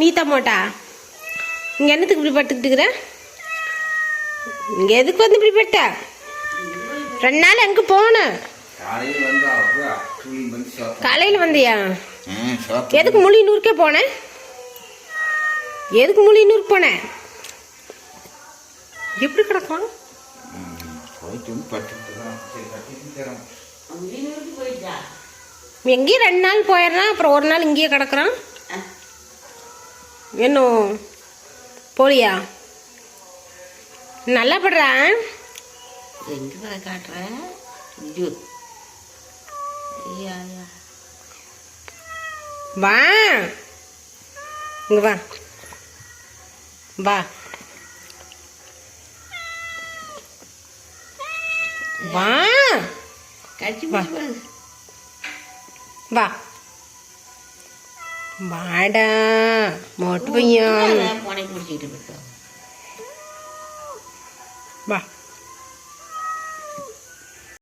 நீ தான் மோட்டா? இங்கே என்னத்துக்கு இப்படி படுத்துக்கிட்டுக்கிற இங்கே எதுக்கு வந்து இப்படி பட்ட? ரெண்டு நாள் எங்கே போன. காலையில் வந்தியா? எதுக்கு முழினூருக்கே போனேன் எதுக்கு முழினூருக்கு போனேன் எப்படி கிடக்கும்? எங்கேயும் ரெண்டு நாள் போயிடுறான் அப்புறம் ஒரு நாள் இங்கேயே கிடக்குறான். இன்னும் போலியா நல்லா படுறான் எங்க போய் காட்டுற? ஐயோ ஐயா ஐயா. வா. இங்க வா. வா. வா. வா. வாடா மொட்டு பையன். வா.